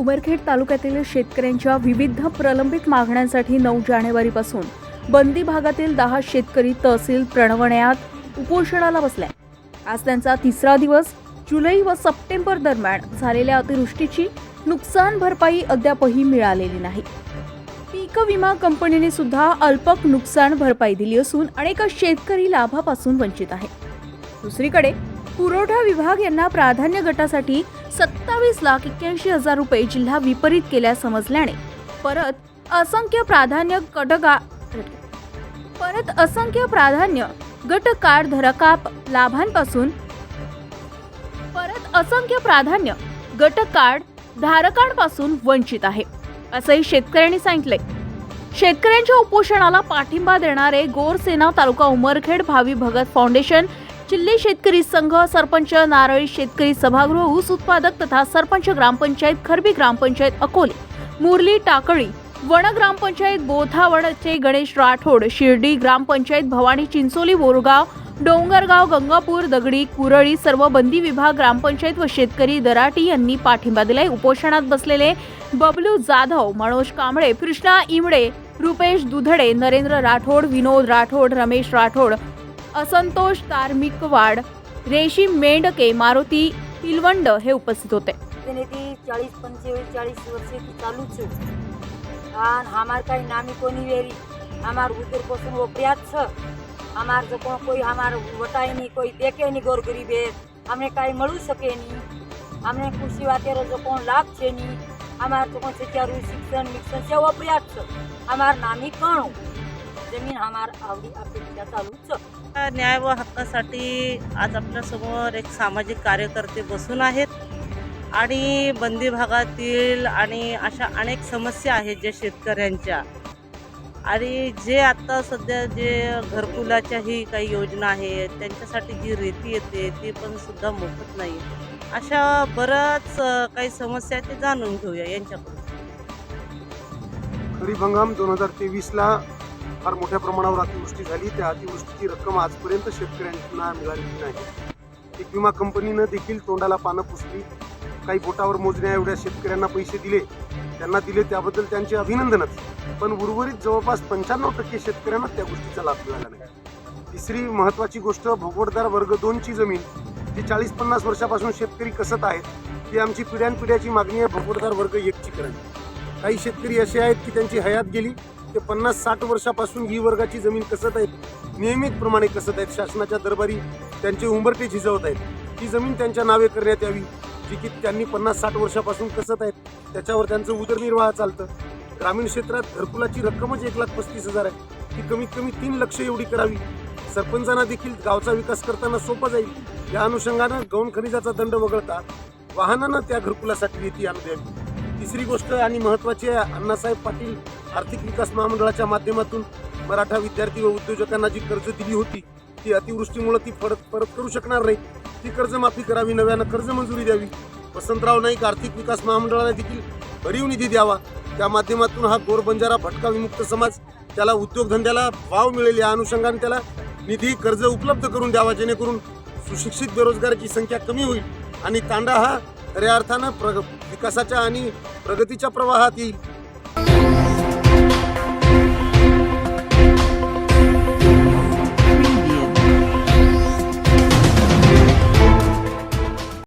उमरखेड तालुक्यातील शेतकऱ्यांच्या विविध प्रलंबित मागण्यांसाठी नऊ जानेवारीपासून बंदी भागातील दहा शेतकरी तहसील प्रणवण्यात उपोषणाला बसल्या. आज त्यांचा तिसरा दिवस जुलै व सप्टेंबर दरम्यान झालेल्या अतिवृष्टीची नुकसान भरपाई अद्यापही मिळालेली नाही. पीक विमा कंपनीने सुद्धा अल्पक नुकसान भरपाई दिली असून अनेक शेतकरी लाभापासून वंचित आहे दुसरीकडे पुरवठा विभाग यांना प्राधान्य गटासाठी सत्तावीस लाख एक्क्याऐंशी हजार रुपये जिल्हा विपरीत केल्या समजल्याने परत असंख्य प्राधान्य कटगा परत असंख्य प्राधान्य गट कार्ड धरकाप लाभांपासून परत असंख्य प्राधान्य गट कार्ड धारकांपासून वंचित आहे असंही शेतकऱ्यांनी सांगितलंय. शेतकऱ्यांच्या उपोषणाला पाठिंबा देणारे गोरसेना तालुका उमरखेड भावी भगत फाउंडेशन चिल्ली शेतकरी संघ सरपंच नारळी शेतकरी सभागृह ऊस उत्पादक तथा सरपंच ग्रामपंचायत खरबी ग्रामपंचायत अकोले मुरली टाकळी वण ग्रामपंचायत बोथावडचे गणेश राठोड शिर्डी ग्रामपंचायत भवानी चिंचोली बोरगाव डोंगरगाव गंगापूर दगडी कुरळी सर्व बंदी विभाग ग्रामपंचायत व शेतकरी दराटी यांनी पाठिंबा दिलाय. उपोषणात बसलेले बबलू जाधव मनोज कांबळे कृष्णा इमडे रुपेश दुधडे नरेंद्र राठोड विनोद राठोड रमेश राठोड असंतोष तारमिकवाड रेशीम मेंढके मारुती पिलवंड हे उपस्थित होते તેને તી ચાળીસ પંચેવીસ ચાળીસ વર્ષેથી ચાલુ જ છું અને અમાર કાંઈ નામી કોની વેરી અમાર ઉત્તર પોષણ વપરાત છે અમાર જો કોણ કોઈ અમાર વટાય નહીં કોઈ દેખે નહીં ગોર ગરીબે અમને કાંઈ મળું શકે નહીં અમને ખુશી વાતેરો જો કોણ લાભ છે નહીં અમાર તો કોણ શિક્ષારું શિક્ષણ મિક્ષણ છે વપરાત છે અમાર નામી કણું जमीन आवडी चालूच. न्याय व हक्कासाठी आज आपल्यासमोर एक सामाजिक कार्यकर्ते बसून आहेत. आणि बंदी भागातील आणि अशा अनेक समस्या आहेत ज्या शेतकऱ्यांच्या. आणि जे आत्ता सध्या जे घरकुलाच्याही काही योजना आहेत त्यांच्यासाठी जी रेती येते ती पण सुद्धा मोफत नाही. अशा बऱ्याच काही समस्या ते जाणून घेऊया यांच्याकडून. खरीप हंगाम दोन हजार तेवीसला फार मोठ्या प्रमाणावर अतिवृष्टी झाली. त्या अतिवृष्टीची रक्कम आजपर्यंत शेतकऱ्यांना मिळालेली नाही. पीक विमा कंपनीनं देखील तोंडाला पानं पुसली. काही बोटावर मोजण्या एवढ्या शेतकऱ्यांना पैसे दिले. त्यांना दिले त्याबद्दल त्यांचे अभिनंदनच. पण उर्वरित जवळपास पंच्याण्णव टक्के शेतकऱ्यांना त्या गोष्टीचा लाभ मिळाला नाही. तिसरी महत्त्वाची गोष्ट भोगवटदार वर्ग दोनची जमीन जी चाळीस पन्नास वर्षापासून शेतकरी कसत आहेत ती आमची पिढ्यानपिढ्याची मागणी आहे. भोगवटदार वर्ग एकची करावी. काही शेतकरी असे आहेत की त्यांची हयात गेली ते पन्नास साठ वर्षापासून ही वर्गाची जमीन कसत आहेत नियमितप्रमाणे कसत आहेत शासनाच्या दरबारी त्यांचे उंबरटे झिजवत आहेत ही जमीन त्यांच्या नावे करण्यात यावी जी की त्यांनी पन्नास साठ वर्षापासून कसत आहेत त्याच्यावर त्यांचं उदरनिर्वाह चालतं. ग्रामीण क्षेत्रात घरकुलाची रक्कमच एक लाख पस्तीस हजार आहे ती कमीत कमी तीन लक्ष एवढी करावी. सरपंचांना देखील गावचा विकास करताना सोपं जाईल या अनुषंगानं गौण खनिजाचा दंड वगळता वाहनानं त्या घरकुलासाठी रेती आणून द्यावी. तिसरी गोष्ट आणि महत्त्वाची आहे अण्णासाहेब पाटील आर्थिक विकास महामंडळाच्या माध्यमातून मराठा विद्यार्थी व उद्योजकांना जी कर्ज दिली होती ती अतिवृष्टीमुळे ती परत परत करू शकणार नाही. ती कर्जमाफी करावी नव्यानं कर्ज मंजुरी द्यावी. वसंतराव नाईक आर्थिक विकास महामंडळाला देखील भरीव निधी द्यावा. त्या माध्यमातून हा गोरबंजारा भटका विमुक्त समाज त्याला उद्योगधंद्याला वाव मिळेल या अनुषंगाने त्याला निधी कर्ज उपलब्ध करून द्यावा जेणेकरून सुशिक्षित बेरोजगाराची संख्या कमी होईल आणि तांडा हा खऱ्या अर्थानं प्रग विकासाच्या आणि प्रगतीच्या प्रवाहात येईल.